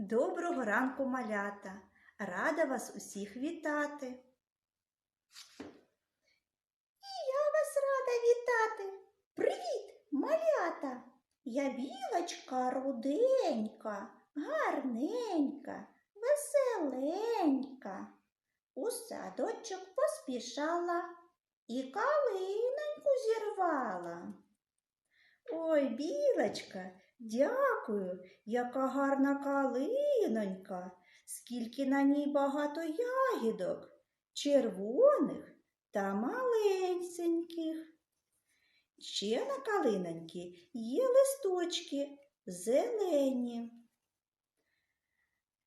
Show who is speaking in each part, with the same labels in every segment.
Speaker 1: Доброго ранку, малята! Рада вас усіх вітати. І я вас рада вітати. Привіт, малята! Я білочка руденька, гарненька, веселенька. У садочок поспішала і калиноньку зірвала. Ой, білочка, дякую, яка гарна калинонька, скільки на ній багато ягідок, червоних та маленьких. Ще на калиноньки є листочки зелені.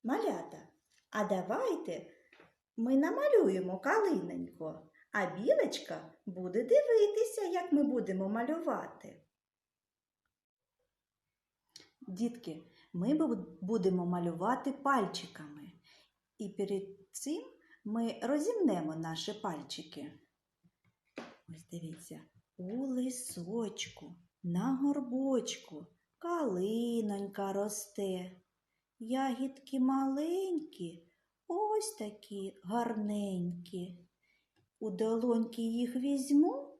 Speaker 1: Малята, а давайте ми намалюємо калиноньку, а білочка буде дивитися, як ми будемо малювати. Дітки, ми будемо малювати пальчиками. І перед цим ми розімнемо наші пальчики. Ось дивіться, у лисочку, на горбочку калинонька росте. Ягідки маленькі, ось такі гарненькі. У долоньки їх візьму,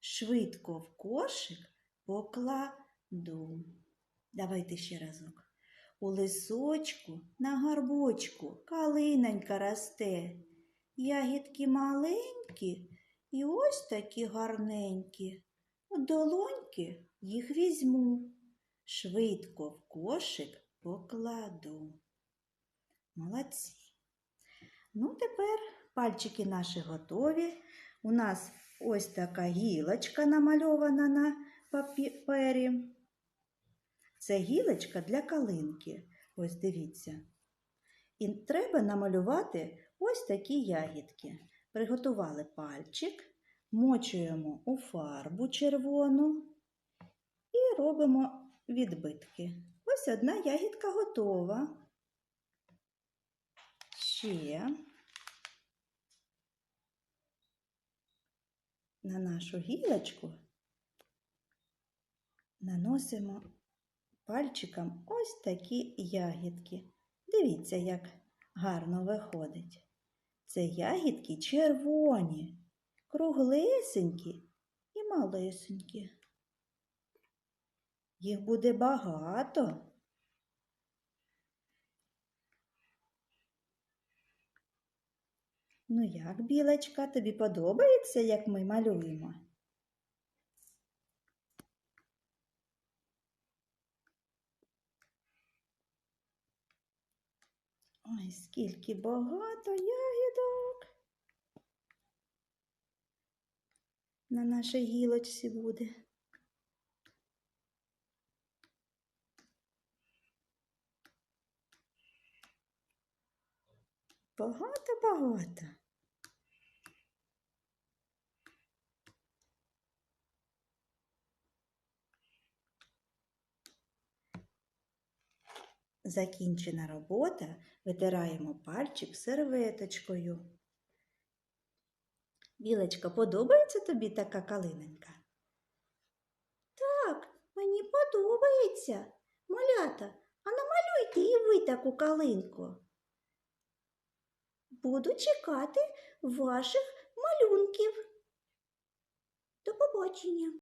Speaker 1: швидко в кошик покладу. Давайте ще разок. У лисочку на гарбочку калинонька росте. Ягідки маленькі і ось такі гарненькі. У долоньки їх візьму, швидко в кошик покладу. Молодці. Ну, тепер пальчики наші готові. У нас ось така гілочка намальована на папері. Це гілочка для калинки. Ось дивіться. І треба намалювати ось такі ягідки. Приготували пальчик, мочуємо у фарбу червону і робимо відбитки. Ось одна ягідка готова. Ще на нашу гілочку наносимо пальчиком ось такі ягідки. Дивіться, як гарно виходить. Це ягідки червоні, круглесенькі і малесенькі. Їх буде багато. Ну як, білочка, тобі подобається, як ми малюємо? Ой, скільки багато ягідок. На нашій гілочці буде. Багато-багато. Закінчена робота, витираємо пальчик серветочкою. Білочка, подобається тобі така калиненька? Так, мені подобається. Малята, а намалюйте і ви таку калинку. Буду чекати ваших малюнків. До побачення.